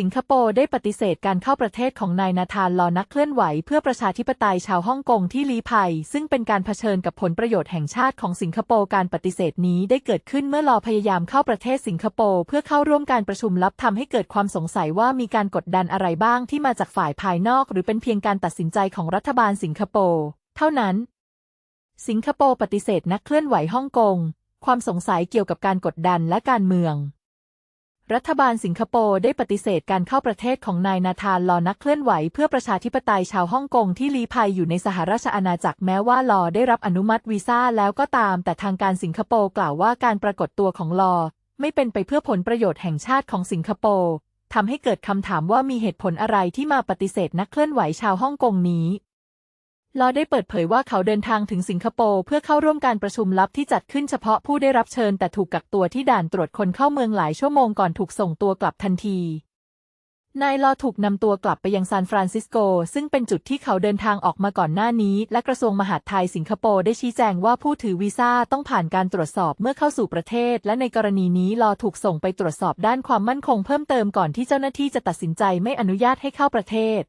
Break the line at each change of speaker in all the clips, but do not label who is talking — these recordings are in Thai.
สิงคโปร์ได้ปฏิเสธการเข้าประเทศของนายนาธานลอนักเคลื่อนไหวเพื่อประชาธิปไตยชาวฮ่องกงที่ลี้ภัย ซึ่งเป็นการเผชิญกับผลประโยชน์แห่งชาติของสิงคโปร์การปฏิเสธนี้ได้เกิดขึ้นเมื่อลอพยายามเข้าประเทศสิงคโปร์เพื่อเข้าร่วมการประชุมลับทำให้เกิดความสงสัยว่ามีการกดดันอะไรบ้างที่มาจากฝ่ายภายนอก หรือเป็นเพียงการตัดสินใจของรัฐบาลสิงคโปร์เท่านั้น สิงคโปร์ปฏิเสธนักเคลื่อนไหวฮ่องกงความสงสัยเกี่ยวกับการกดดันและการเมือง รัฐบาลสิงคโปร์ได้ปฏิเสธการเข้าประเทศของนายนาธานลอนักเคลื่อนไหวเพื่อประชาธิปไตยชาวฮ่องกงที่ลี้ภัยอยู่ในสหราชอาณาจักรแม้ว่าลอได้รับอนุมัติวีซ่าแล้วก็ตาม แต่ทางการสิงคโปร์กล่าวว่าการปรากฏตัวของลอ ไม่เป็นไปเพื่อผลประโยชน์แห่งชาติของสิงคโปร์ทำให้เกิดคำถามว่ามีเหตุผลอะไรที่มาปฏิเสธนักเคลื่อนไหวชาวฮ่องกงนี้ ลอได้เปิดเผยว่าเขาเดินทางถึงสิงคโปร์เพื่อเข้าร่วมการประชุมลับที่จัดขึ้นเฉพาะผู้ได้รับเชิญแต่ถูกกักตัวที่ด่านตรวจคนเข้าเมืองหลายชั่วโมงก่อนถูกส่งตัวกลับทันที นายลอถูกนำตัวกลับไปยังซานฟรานซิสโก ซึ่งเป็นจุดที่เขาเดินทางออกมาก่อนหน้านี้ และกระทรวงมหาดไทยสิงคโปร์ได้ชี้แจงว่าผู้ถือวีซ่าต้องผ่านการตรวจสอบเมื่อเข้าสู่ประเทศ และในกรณีนี้ลอถูกส่งไปตรวจสอบด้านความมั่นคงเพิ่มเติมก่อนที่เจ้าหน้าที่จะตัดสินใจไม่อนุญาตให้เข้าประเทศ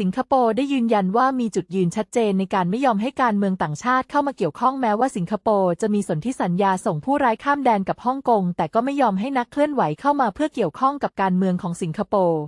สิงคโปร์ได้ยืนยันว่ามีจุดยืนชัดเจนในการไม่ยอมให้การเมืองต่างชาติเข้ามาเกี่ยวข้องแม้ว่าสิงคโปร์จะมีสนธิสัญญาส่งผู้ร้ายข้ามแดนกับฮ่องกง แต่ก็ไม่ยอมให้นักเคลื่อนไหวเข้ามาเพื่อเกี่ยวข้องกับการเมืองของสิงคโปร์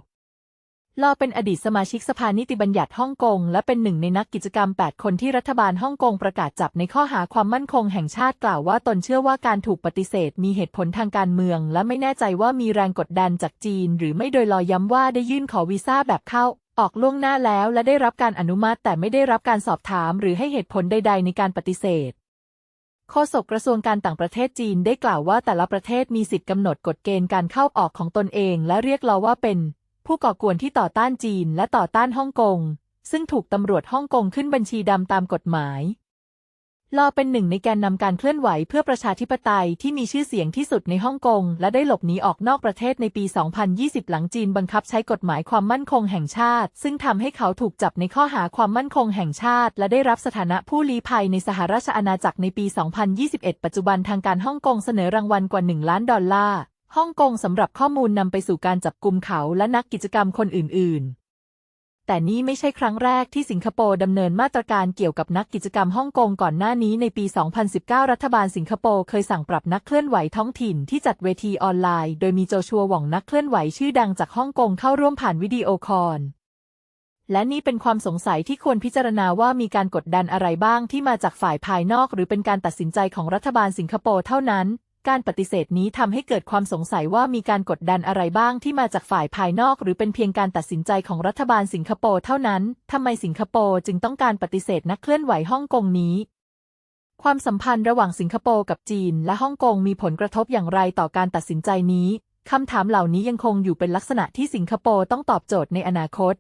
ลอเป็นอดีตสมาชิกสภานิติบัญญัติฮ่องกง และเป็นหนึ่งในนักกิจกรรม 8 คนที่รัฐบาลฮ่องกงประกาศจับในข้อหาความมั่นคงแห่งชาติกล่าวว่าตนเชื่อว่าการถูกปฏิเสธ มีเหตุผลทางการเมือง และไม่แน่ใจว่ามีแรงกดดันจากจีน หรือไม่โดยลอยย้ำว่าได้ยื่นขอวีซ่าแบบเข้า ออกล่วงหน้าแล้วและได้รับการอนุมัติแต่ไม่ได้รับการสอบถามหรือให้เหตุผลใด ๆ ในการปฏิเสธโฆษกกระทรวงการต่างประเทศจีนได้กล่าวว่าแต่ละประเทศมีสิทธิกำหนดกฎเกณฑ์การเข้าออกของตนเอง และเรียกเราว่าเป็น ผู้ก่อกวนที่ต่อต้านจีนและต่อต้านฮ่องกง ซึ่งถูกตำรวจฮ่องกงขึ้นบัญชีดำตามกฎหมาย ลอเป็นหนึ่งในแกนนำการเคลื่อนไหวเพื่อประชาธิปไตยที่มีชื่อเสียงที่สุดในฮ่องกง และได้หลบหนีออกนอกประเทศในปี 2020 หลังจีนบังคับใช้กฎหมายความมั่นคงแห่งชาติ ซึ่งทำให้เขาถูกจับในข้อหาความมั่นคงแห่งชาติ และได้รับสถานะผู้ลี้ภัยในสหราชอาณาจักรในปี 2021 ปัจจุบันทางการฮ่องกงเสนอรางวัลกว่า 1 ล้านดอลลาร์ฮ่องกงสำหรับข้อมูลนำไปสู่การจับกลุ่มเขาและนักกิจกรรมคนอื่น ๆ แต่นี่ไม่ใช่ครั้งแรกที่สิงคโปร์ดำเนินมาตรการเกี่ยวกับนักกิจกรรมฮ่องกงก่อนหน้านี้ในปี 2019 รัฐบาลสิงคโปร์เคยสั่งปรับนักเคลื่อนไหวท้องถิ่นที่จัดเวทีออนไลน์ โดยมีโจชัวหว่องนักเคลื่อนไหวชื่อดังจากฮ่องกงเข้าร่วมผ่านวิดีโอคอลและนี่เป็นความสงสัยที่ควรพิจารณาว่ามีการกดดันอะไรบ้างที่มาจากฝ่ายภายนอก หรือเป็นการตัดสินใจของรัฐบาลสิงคโปร์เท่านั้น การปฏิเสธนี้ทำให้เกิดความสงสัยว่ามีการกดดันอะไรบ้างที่มาจากฝ่ายภายนอก หรือเป็นเพียงการตัดสินใจของรัฐบาลสิงคโปร์เท่านั้นทำไมสิงคโปร์จึงต้องการปฏิเสธนักเคลื่อนไหวฮ่องกงนี้ ความสัมพันธ์ระหว่างสิงคโปร์กับจีน และฮ่องกงมีผลกระทบอย่างไรต่อการตัดสินใจนี้คำถามเหล่านี้ยังคงอยู่เป็นลักษณะที่สิงคโปร์ต้องตอบโจทย์ในอนาคต